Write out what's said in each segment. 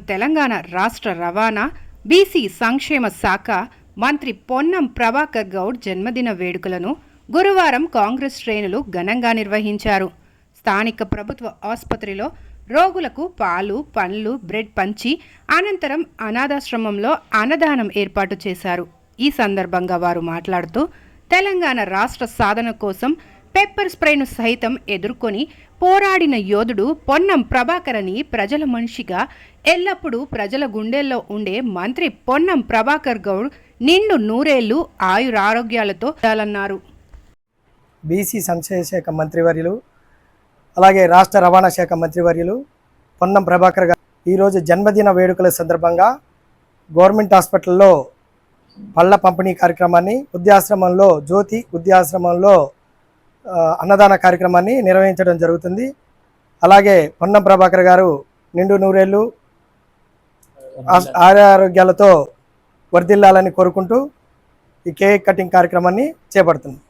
తెలంగాణ రాష్ట్ర రవాణా బీసీ సంక్షేమ శాఖ మంత్రి పొన్నం ప్రభాకర్ గౌడ్ జన్మదిన వేడుకలను గురువారం కాంగ్రెస్ శ్రేణులు ఘనంగా నిర్వహించారు. స్థానిక ప్రభుత్వ ఆసుపత్రిలో రోగులకు పాలు పండ్లు బ్రెడ్ పంచి అనంతరం అనాథాశ్రమంలో అన్నదానం ఏర్పాటు చేశారు. ఈ సందర్భంగా వారు మాట్లాడుతూ తెలంగాణ రాష్ట్ర సాధన కోసం పెప్పర్ స్ప్రేను సైతం ఎదుర్కొని పోరాడిన యోధుడు పొన్నం ప్రభాకరని ప్రజల మనిషిగా ఎల్లప్పుడూ ప్రజల గుండెల్లో ఉండే మంత్రి పొన్నం ప్రభాకర్ గౌడ్ నిండు నూరేళ్ళు ఆయురారోగ్యాలతో ఉండాలన్నారు. బీసీ సంక్షేమ శాఖ మంత్రివర్యులు అలాగే రాష్ట్ర రవాణా శాఖ మంత్రివర్యులు పొన్నం ప్రభాకర్ గారు ఈరోజు జన్మదిన వేడుకల సందర్భంగా గవర్నమెంట్ హాస్పిటల్లో పళ్ళ పంపిణీ కార్యక్రమాన్ని వృద్ధాశ్రమంలో జ్యోతి వృద్ధాశ్రమంలో అన్నదాన కార్యక్రమాన్ని నిర్వహించడం జరుగుతుంది. అలాగే పొన్నం ప్రభాకర్ గారు నిండు నూరేళ్ళు ఆరోగ్యాలతో వర్ధిల్లాలని కోరుకుంటూ ఈ కేక్ కటింగ్ కార్యక్రమాన్ని చేపడుతుంది.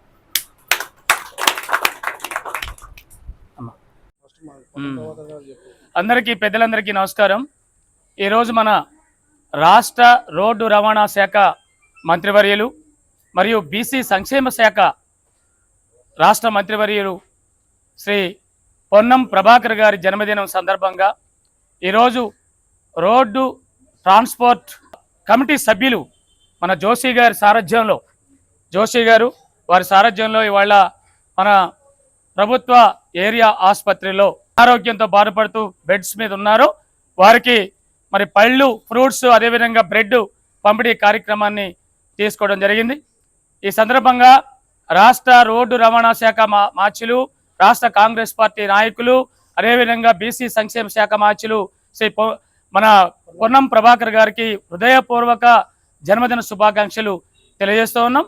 అందరికీ పెద్దలందరికీ నమస్కారం. ఈరోజు మన రాష్ట్ర రోడ్డు రవాణా శాఖ మంత్రివర్యులు మరియు బీసీ సంక్షేమ శాఖ రాష్ట్ర మంత్రివర్యులు శ్రీ పొన్నం ప్రభాకర్ గారి జన్మదినం సందర్భంగా ఈరోజు రోడ్డు ట్రాన్స్పోర్ట్ కమిటీ సభ్యులు మన జోషి గారి సారథ్యంలో జోషి గారు వారి సారథ్యంలో ఇవాళ మన ప్రభుత్వ ఏరియా ఆసుపత్రిలో ఆరోగ్యంతో బాధపడుతూ బెడ్స్ మీద ఉన్నారు. వారికి మరి పళ్ళు ఫ్రూట్స్ అదేవిధంగా బ్రెడ్ పంపిణీ కార్యక్రమాన్ని తీసుకోవడం జరిగింది. ఈ సందర్భంగా రాష్ట్ర రోడ్డు రవాణా శాఖ మా మార్చులు రాష్ట్ర కాంగ్రెస్ పార్టీ నాయకులు అదేవిధంగా బీసీ సంక్షేమ శాఖ మార్చులు శ్రీ మన పొన్నం ప్రభాకర్ గారికి హృదయపూర్వక జన్మదిన శుభాకాంక్షలు తెలియజేస్తూ ఉన్నాం.